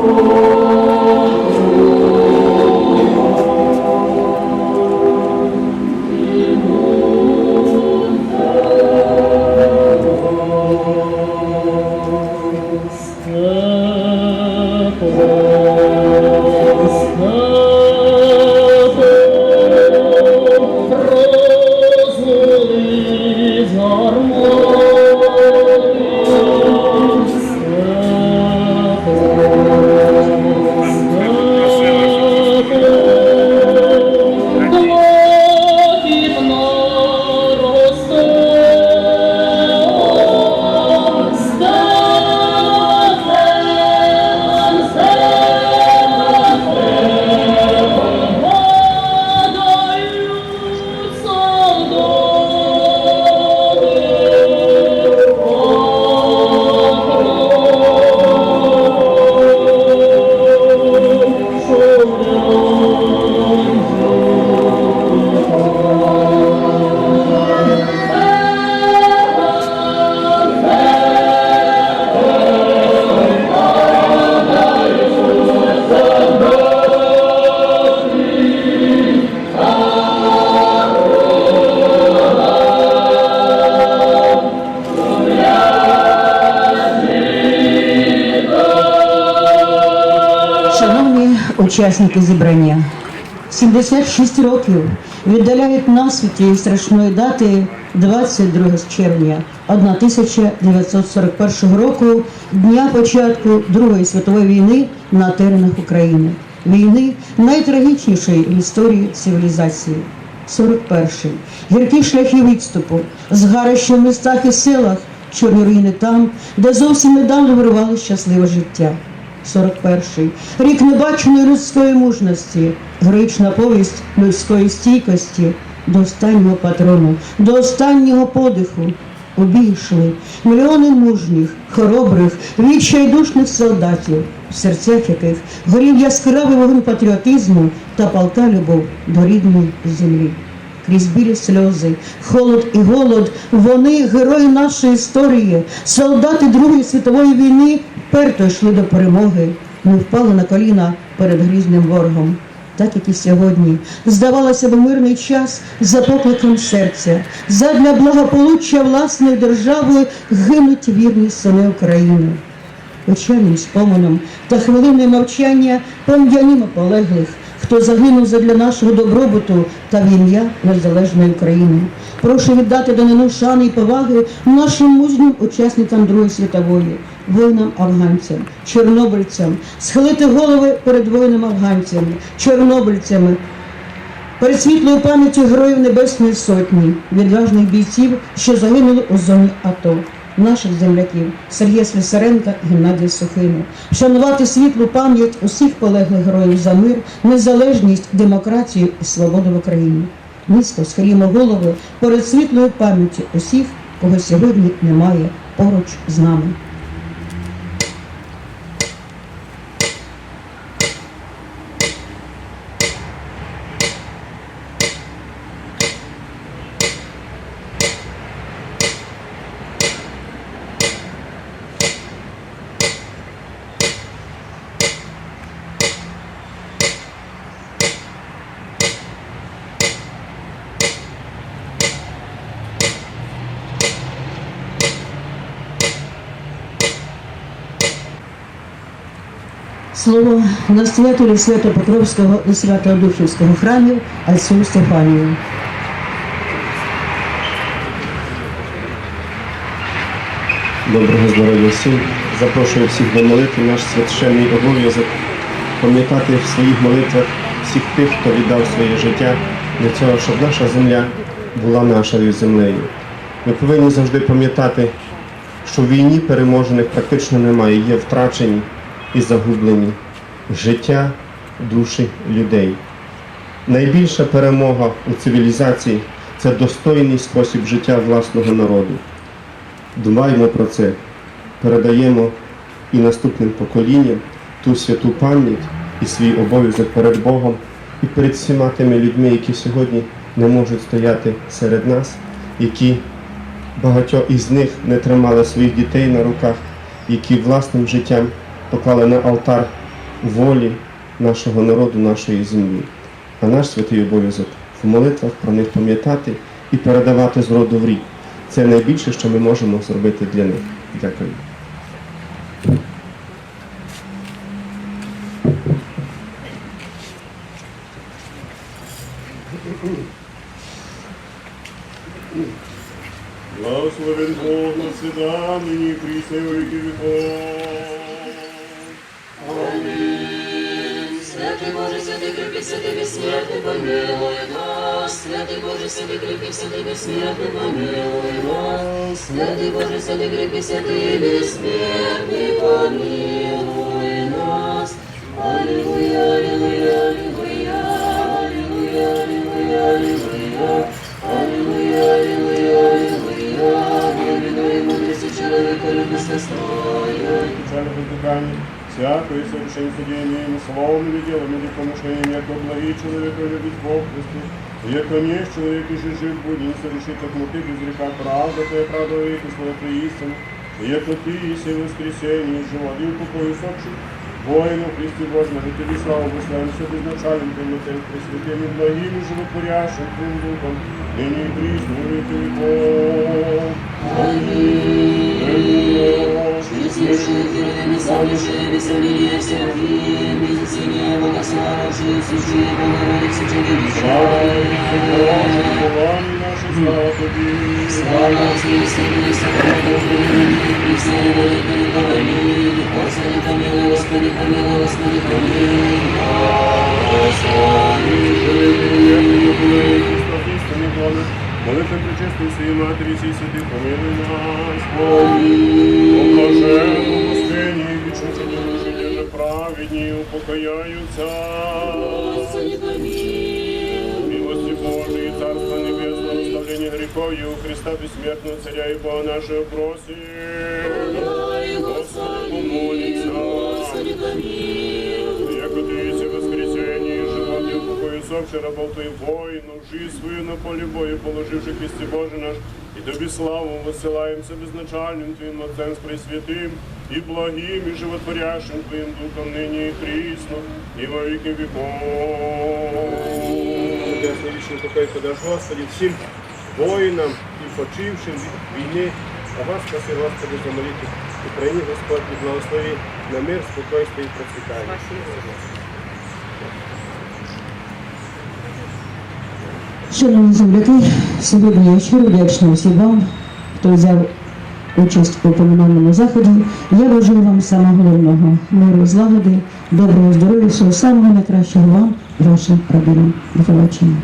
Senhor. Учасники зібрання, 76 років віддаляють нас від тієї страшної дати 22 червня 1941 року, дня початку Другої світової війни на теренах України. Війни найтрагічнішої в історії цивілізації. 41-й. Гіркі шляхи відступу, згарища в містах і селах, чорні руїни там, де зовсім недавно вирували щасливе життя. 41-й. Рік небаченої людської мужності, героїчна повість людської стійкості до останнього патрону, до останнього подиху. У бій йшли мільйони мужніх, хоробрих, відчайдушних солдатів, в серцях яких горів яскравий вогонь патріотизму та палка любов до рідної землі крізь білі сльози, холод і голод. Вони герої нашої історії, солдати Другої світової війни перто йшли до перемоги, не впали на коліна перед грізним ворогом. Так як і сьогодні, здавалося б, мирний час за покликом серця, задля благополуччя власної держави гинуть вірні сини України. Печальним споменом та хвилиною мовчання пом'янімо полеглих, хто загинув задля нашого добробуту та в ім'я незалежної України. Прошу віддати данину шани і поваги нашим мужнім учасникам Другої світової, воїнам-афганцям, чорнобильцям, схилити голови перед воїнами-афганцями, чорнобильцями, перед світлою пам'яттю Героїв Небесної Сотні, відважних бійців, що загинули у зоні АТО, наших земляків Сергія Слісаренка Геннадія Сухину, вшанувати світлу пам'ять усіх полеглих героїв за мир, незалежність, демократію і свободу в Україні. Низько схилімо голови перед світлою пам'яттю усіх, кого сьогодні немає поруч з нами. Слово настоятелю Свято-Покровського і Свято-Духівського храмів Альцю Стефанію. Доброго здоров'я всім. Запрошую всіх до молитви. Наш священний обов'язок пам'ятати в своїх молитвах всіх тих, хто віддав своє життя для цього, щоб наша земля була нашою землею. Ми повинні завжди пам'ятати, що в війні переможених практично немає, є втрачені і загублені життя, душі людей. Найбільша перемога у цивілізації це достойний спосіб життя власного народу. Дбаємо про це, передаємо і наступним поколінням ту святу пам'ять і свій обов'язок перед Богом і перед всіма тими людьми, які сьогодні не можуть стояти серед нас, які багатьох із них не тримали своїх дітей на руках, які власним життям поклали на алтар волі нашого народу, нашої землі. А наш святий обов'язок в молитвах про них пам'ятати і передавати з роду в рік. Це найбільше, що ми можемо зробити для них. Дякую. Благословен Бог на святам нині веки веков віков. Святий Боже, святий кріпкий, святий безсмертний, помилуй нас. Святий Боже, святий кріпкий, святий безсмертний, помилуй нас. Святий Боже, святий кріпкий, святий безсмертний, помилуй нас. Аллилуйя, аллилуйя, аллилуйя, аллилуйя, аллилуйя, аллилуйя. Аллилуйя, аллилуйя, аллилуйя. Глубиной мудрости человека любви. Печально воздыхание, всякое совершение содеянием, словом или делом, или помышлением, яко благи человека любить Бог Христос. Яко не человек и же жив будет, не совершит от муки без греха правда, твоя правда веки, слово твои истины. Яко ты иси воскресенье, живот и упокой усопших, воину Христе Божьем, и тебе славу выславим все безначальным, твоим Отцем, пресвятым и благим и животворящим твоим духом, ныне и присно, и во веки веков. Воскресшие героями, славившие веселее Серафим, Безусилие Богославшие, сущие Богородицы, Тебе Слава Отцу и Сыну и Святому Духу, и все воли переговорили, Господи, помилуй, Господи, помилуй, Господи, помилуй, Молитва причестой своей Матери сей святых, помилуй нас, О блаженном воскресении, вечно житие праведні упокояются. Господи, помилуй. Царство Небесное, оставление грехов и у Христа Бессмертного Царя и Бога нашего просим Дай, Господи, помолится. Господи, помилуй. Яко ты есть воскресенье, живот и упокой усопший рабов твоих воину, жизнь свою на поле боя, положивший Христе Божий наш, и тобі славу воссылаемся безначальным Твоим Отцем с Пресвятым, и благим, и животворящим Твоим Духом ныне и присно, и во веки веков. Ясний вічний покой подаш Господи всім воїнам і почившим від війни, а вас спаси, Господи, за молитву. Україні, Господь, благослови на мир, спокойствие і процвітання. Шановні земляки, сьогодні я щиро вдячна усім вам, хто взяв участь у поминальному заході. Я бажаю вам самого головного миру, злагоди, доброго здоров'я, всього самого найкращого вам, вашим родинам. До побачення.